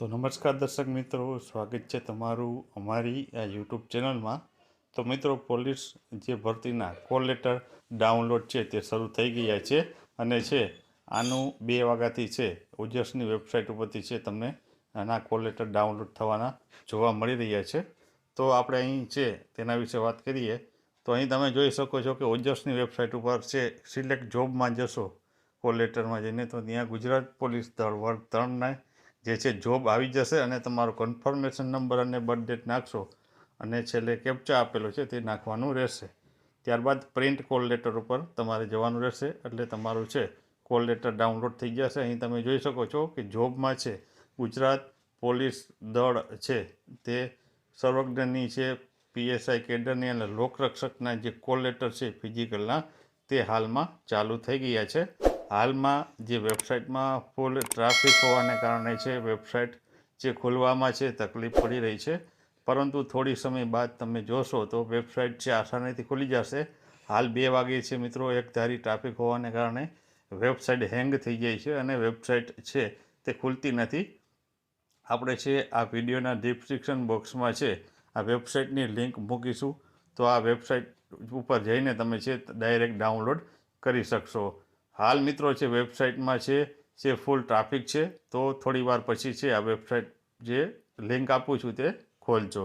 તો નમસ્કાર દર્શક મિત્રો, સ્વાગત છે તમારું અમારી આ યુટ્યુબ ચેનલમાં. તો મિત્રો, પોલીસ જે ભરતીના કોલ લેટર ડાઉનલોડ છે તે શરૂ થઈ ગયા છે અને છે, આનું બે વાગ્યાથી છે ઓજસની વેબસાઇટ ઉપરથી છે તમને આના કોલ લેટર ડાઉનલોડ થવાના જોવા મળી રહ્યા છે. તો આપણે અહીં છે, તેના વિશે વાત કરીએ. તો અહીં તમે જોઈ શકો છો કે ઓજસની વેબસાઇટ ઉપર છે, સિલેક્ટ જોબમાં જશો કોલ લેટરમાં જઈને. તો ત્યાં ગુજરાત પોલીસ દળ વર્ગ ત્રણના જે છે જોબ આવી જશે અને તમારો કન્ફર્મેશન નંબર અને બર્થ ડેટ નાખશો અને છેલ્લે કેપ્ચા આપેલો છે, તે નાખવાનું રહેશે. ત્યારબાદ પ્રિન્ટ કોલ લેટર ઉપર તમારે જવાનું રહેશે, એટલે તમારું છે કોલ લેટર ડાઉનલોડ થઈ જશે. અહીં તમે જોઈ શકો છો કે જોબમાં છે, ગુજરાત પોલીસ દળ છે, તે સર્વજ્ઞની છે, પીએસઆઈ કેડરની અને લોકરક્ષકના જે કોલ લેટર છે ફિઝિકલના તે હાલમાં ચાલુ થઈ ગયા છે. હાલમાં જે વેબસાઇટમાં ફૂલ ટ્રાફિક હોવાને કારણે છે, વેબસાઇટ જે ખોલવામાં છે, તકલીફ પડી રહી છે. પરંતુ થોડી સમય બાદ તમે જોશો તો વેબસાઇટ છે, આસાનીથી ખુલી જશે. હાલ બે વાગે છે મિત્રો, એક ધારી ટ્રાફિક હોવાને કારણે વેબસાઇટ હેંગ થઈ જાય છે અને વેબસાઇટ છે તે ખુલતી નથી. આપણે છે, આ વિડીયોના ડિસ્ક્રિપ્શન બોક્સમાં છે, આ વેબસાઇટની લિંક મૂકીશું. તો આ વેબસાઇટ ઉપર જઈને તમે છે, ડાયરેક્ટ ડાઉનલોડ કરી શકશો. હાલ મિત્રો છે વેબસાઇટમાં છે, જે ફૂલ ટ્રાફિક છે, તો થોડી વાર પછી છે આ વેબસાઇટ જે લિંક આપું છું તે ખોલજો.